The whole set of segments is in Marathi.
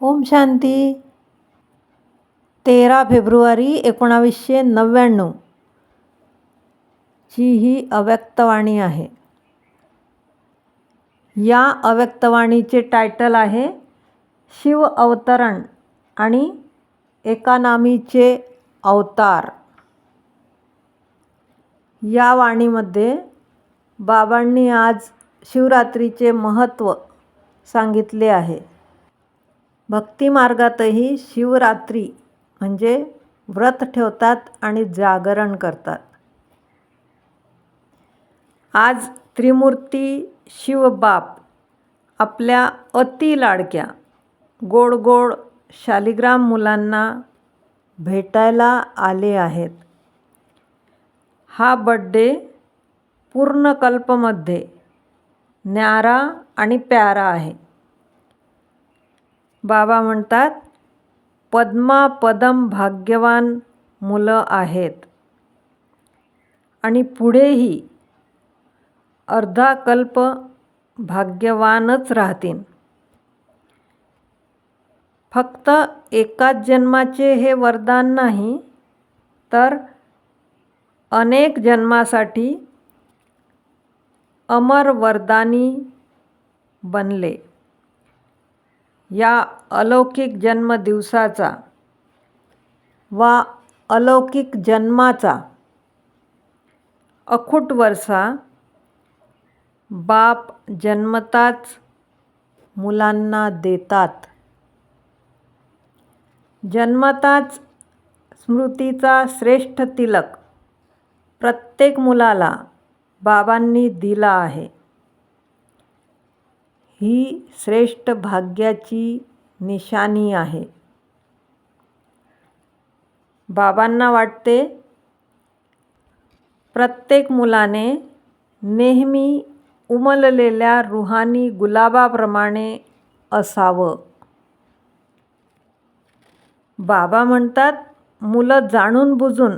ओम शांती. तेरा फेब्रुवारी एकोणावीसशे नव्याण्णव. ची ही अव्यक्तवाणी आहे. या अव्यक्तवाणीचे टायटल आहे शिव अवतरण आणि एकानामीचे अवतार. या वाणीमध्ये बाबांनी आज शिवरात्रीचे महत्त्व सांगितले आहे. भक्तिमार्गातही शिवरात्री म्हणजे व्रत ठेवतात आणि जागरण करतात. आज त्रिमूर्ती शिवबाप आपल्या अति लाडक्या गोड गोड शालिग्राम मुलांना भेटायला आले आहेत. हा बड्डे पूर्ण कल्पमध्ये न्यारा आणि प्यारा आहे. बाबा म्हणतात पद्मा पदम भाग्यवान मुलं आहेत. आणि पुढेही अर्धा कल्प भाग्यवानच राहतील. फक्त एकाच जन्माचे हे वरदान नाही तर अनेक जन्मासाठी अमर वरदानी बनले. या अलौकिक जन्मदिवसाचा वा अलौकिक जन्माचा अखूट वरसा बाप जन्मताच मुलांना देतात. जन्मताच स्मृतीचा श्रेष्ठ तिलक प्रत्येक मुलाला बाबांनी दिला आहे. ही श्रेष्ठ भाग्याची निशानी आहे. बाबांना वाटते प्रत्येक मुलाने नेहमी उमललेल्या रुहानी गुलाबाप्रमाणे असावं. बाबा म्हणतात मुलं जाणून बुजून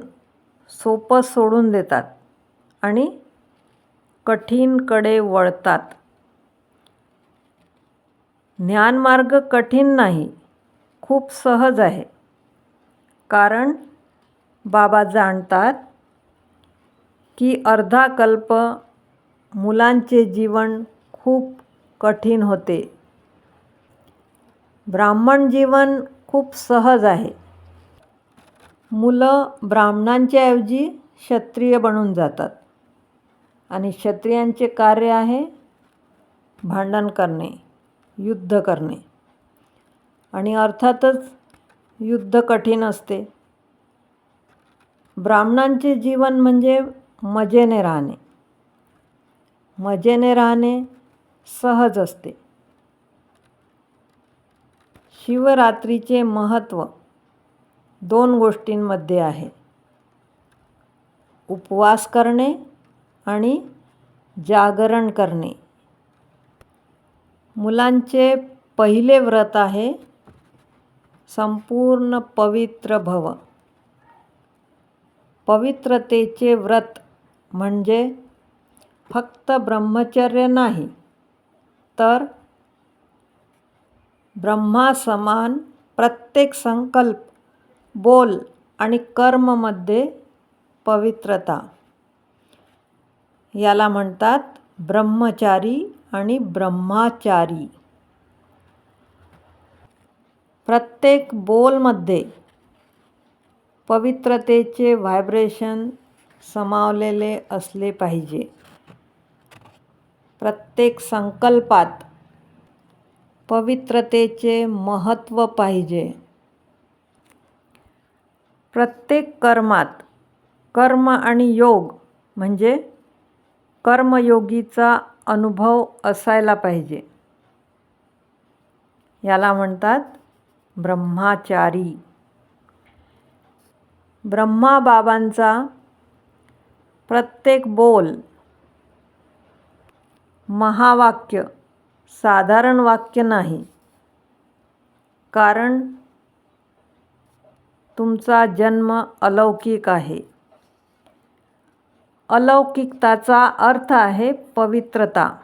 सोपं सोडून देतात आणि कठीणकडे वळतात. ज्ञानमार्ग कठीण नाही खूप सहज आहे. कारण बाबा जाणतात की अर्धा कल्प मुलांचे जीवन खूप कठीण होते. ब्राह्मण जीवन खूप सहज आहे. मुलं ब्राह्मणांच्याऐवजी क्षत्रिय बनून जातात आणि क्षत्रियांचे कार्य आहे भांडण करणे. युद्ध करणे. आणि अर्थातच युद्ध कठीण असते. ब्राह्मणांचे जीवन म्हणजे मजेने राहणे. मजेने राहणे सहज असते. शिवरात्रीचे महत्त्व दोन गोष्टींमध्ये आहे. उपवास करणे आणि जागरण करणे. मुलांचे पहिले व्रत आहे संपूर्ण पवित्र भव. पवित्रतेचे व्रत म्हणजे फक्त ब्रह्मचर्य नाही तर ब्रह्मासमान प्रत्येक संकल्प बोल आणि कर्ममध्ये पवित्रता. याला म्हणतात ब्रह्मचारी आणि ब्रह्माचारी. प्रत्येक बोलमध्ये पवित्रतेचे व्हायब्रेशन समावलेले असले पाहिजे. प्रत्येक संकल्पात पवित्रतेचे महत्त्व पाहिजे. प्रत्येक कर्मात कर्म आणि योग म्हणजे कर्मयोगीचा अनुभव असायला पाहिजे. याला म्हणतात ब्रह्माचारी. ब्रह्माबाबांचा प्रत्येक बोल महावाक्य साधारण वाक्य नाही. कारण तुमचा जन्म अलौकिक आहे. अलौकिकताचा अर्थ आहे पवित्रता.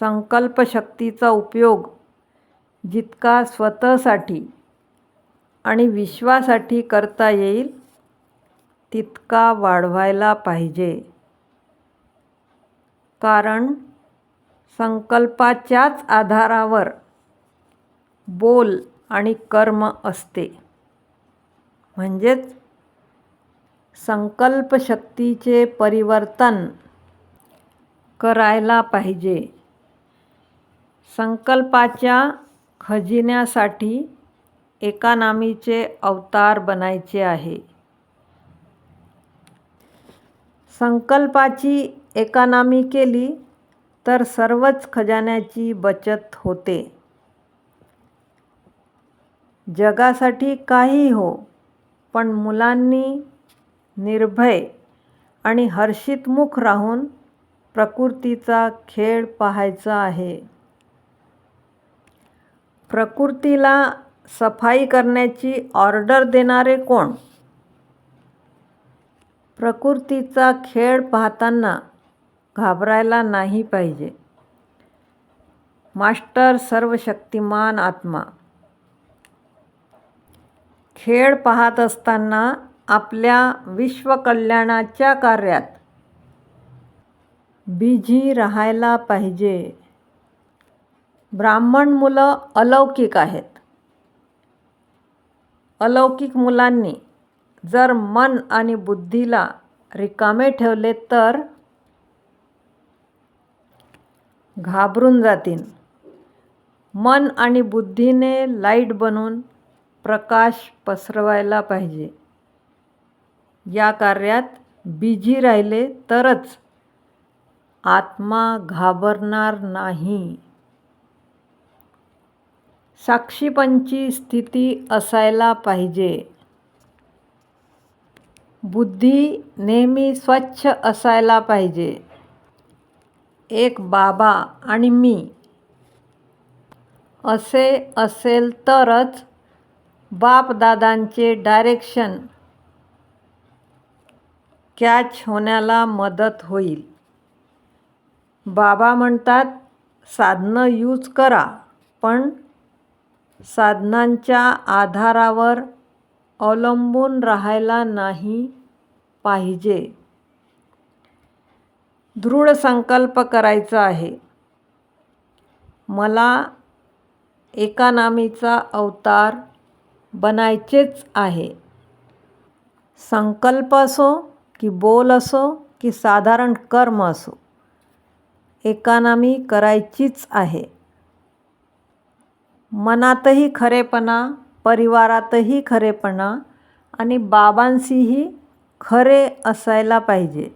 संकल्पशक्तीचा उपयोग जितका स्वतःसाठी आणि विश्वासाठी करता येईल तितका वाढवायला पाहिजे. कारण संकल्पाच्याच आधारावर बोल आणि कर्म असते. म्हणजेच संकल्पशक्तीचे परिवर्तन करायला पाहिजे. संकल्पाच्या खजिन्यासाठी एका नामीचे अवतार बनायचे आहे. संकल्पाची एकानामी केली तर सर्वच खजान्याची बचत होते. जगासाठी काही हो पण मुलांनी निर्भय आणि हर्षितमुख राहून प्रकृतीचा खेळ पाहायचा आहे. प्रकृतीला सफाई करण्याची ऑर्डर देणारे कोण? प्रकृतीचा खेळ पाहताना घाबरायला नाही पाहिजे. मास्टर सर्वशक्तिमान आत्मा. खेळ पाहत असताना आपल्या विश्वकल्याणाच्या कार्यात. बिझी राहायला पाहिजे. ब्राह्मण मुलं अलौकिक आहेत. अलौकिक मुलांनी जर मन आणि बुद्धीला रिकामे ठेवले तर घाबरून जातील. मन आणि बुद्धीने लाइट बनून प्रकाश पसरवायला पाहिजे. या कार्यात बिझी राहिले तरच आत्मा घाबरणार नाही. साक्षीपंची स्थिती असायला पाहिजे. बुद्धी नेहमी स्वच्छ असायला पाहिजे. एक बाबा आणि मी. असे असेल तरच बापदादांचे डायरेक्शन कॅच होण्याला मदत होईल. बाबा म्हणतात साधनं यूज करा पण साधनांच्या आधारावर अवलंबून राहायला नाही पाहिजे. दृढ संकल्प करायचा आहे. मला एका नामीचा अवतार बनायचेच आहे. संकल्प असो की बोल असो की साधारण कर्म असो एकानामी करायचीच आहे. मनातही खरेपणा परिवारातही खरेपणा आणि बाबांशीही खरे असायला पाहिजे.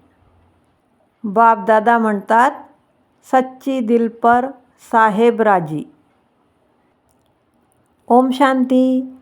बापदादा म्हणतात सच्ची दिलपर साहेबराजी. साहेब राजी ओम शांती.